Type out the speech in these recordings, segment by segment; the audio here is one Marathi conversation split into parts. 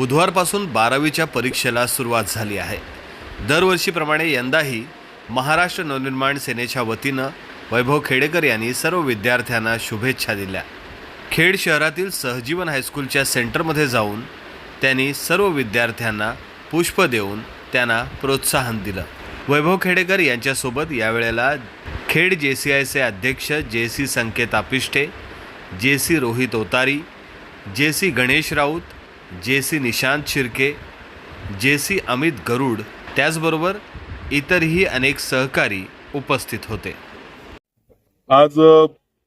बुधवारपासून बारावीच्या परीक्षेला सुरुवात झाली आहे. दरवर्षीप्रमाणे यंदाही महाराष्ट्र नवनिर्माण सेनेच्या वतीनं वैभव खेडेकर यांनी सर्व विद्यार्थ्यांना शुभेच्छा दिल्या. खेड शहरातील सहजीवन हायस्कूलच्या सेंटरमध्ये जाऊन त्यांनी सर्व विद्यार्थ्यांना पुष्प देऊन त्यांना प्रोत्साहन दिलं. वैभव खेडेकर यांच्यासोबत यावेळेला खेड जे सी आयचे अध्यक्ष जे सी संकेत आपिष्टे जे सी रोहित ओतारी जे सी गणेश राऊत जे सी निशांत शिर्के जे सी अमित गरुड त्याचबरोबर इतरही अनेक सहकारी उपस्थित होते. आज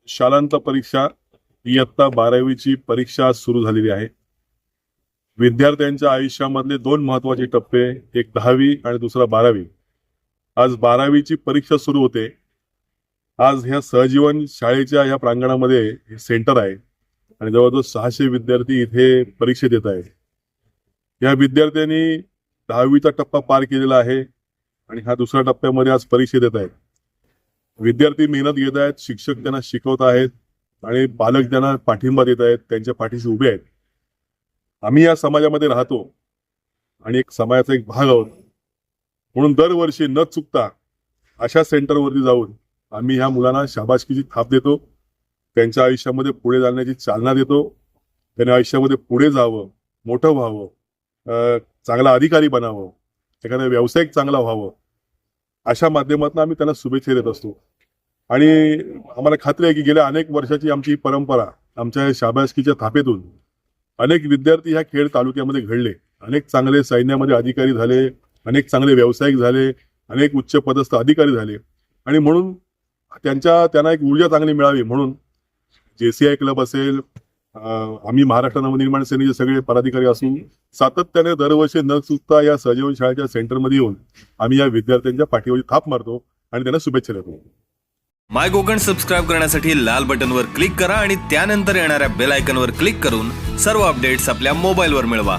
शालांत परीक्षा इयत्ता बारावीची परीक्षा सुरू झालेली आहे. विद्यार्थ्यांच्या आयुष्यामधले दोन महत्त्वाचे टप्पे एक दहावी आणि दुसरा बारावी. आज बारावीची परीक्षा सुरू होते. आज ह्या सहजीवन शाळेच्या ह्या प्रांगणामध्ये सेंटर आहे. आणि जवळजवळ सहाशे विद्यार्थी इथे परीक्षा देत आहेत. या विद्यार्थ्यांनी दहावीचा टप्पा पार केलेला आहे आणि हा दुसऱ्या टप्प्यामध्ये आज परीक्षा देत आहेत. विद्यार्थी मेहनत घेत आहेत शिक्षक त्यांना शिकवत आहेत आणि पालक त्यांना पाठिंबा देत आहेत त्यांच्या पाठीशी उभे आहेत. आम्ही या समाजामध्ये राहतो आणि एक समाजाचा एक भाग आहोत. म्हणून दरवर्षी न चुकता अशा सेंटरवरती जाऊन आम्ही ह्या मुलांना शाबासकीची थाप देतो. त्यांच्या आयुष्यामध्ये पुढे जाण्याची चालना देतो. त्यांनी आयुष्यामध्ये पुढे जावं मोठं व्हावं चांगला अधिकारी बनावं एखादा व्यावसायिक चांगला व्हावं अशा माध्यमातून आम्ही त्यांना शुभेच्छा देत असतो. आणि आम्हाला खात्री आहे की गेल्या अनेक वर्षाची आमची ही परंपरा आमच्या शाबासकीच्या थापेतून अनेक विद्यार्थी ह्या खेड तालुक्यामध्ये घडले. अनेक चांगले सैन्यामध्ये अधिकारी झाले अनेक चांगले व्यावसायिक झाले अनेक उच्च पदस्थ अधिकारी झाले. आणि म्हणून त्यांच्या त्यांना एक ऊर्जा चांगली मिळावी म्हणून जेसीआय क्लब असेल आम्ही महाराष्ट्र नवनिर्माण सेनेचे सगळे पदाधिकारी असून सातत्याने दरवर्षी न चुकता या सहजीवन शाळेच्या सेंटरमध्ये येऊन आम्ही या विद्यार्थ्यांच्या पाठीवर थाप मारतो आणि त्यांना शुभेच्छा देतो. माय कोकण सबस्क्राईब करण्यासाठी लाल बटनवर क्लिक करा आणि त्यानंतर येणाऱ्या बेल आयकनवर क्लिक करून सर्व अपडेट्स आपल्या मोबाईलवर मिळवा.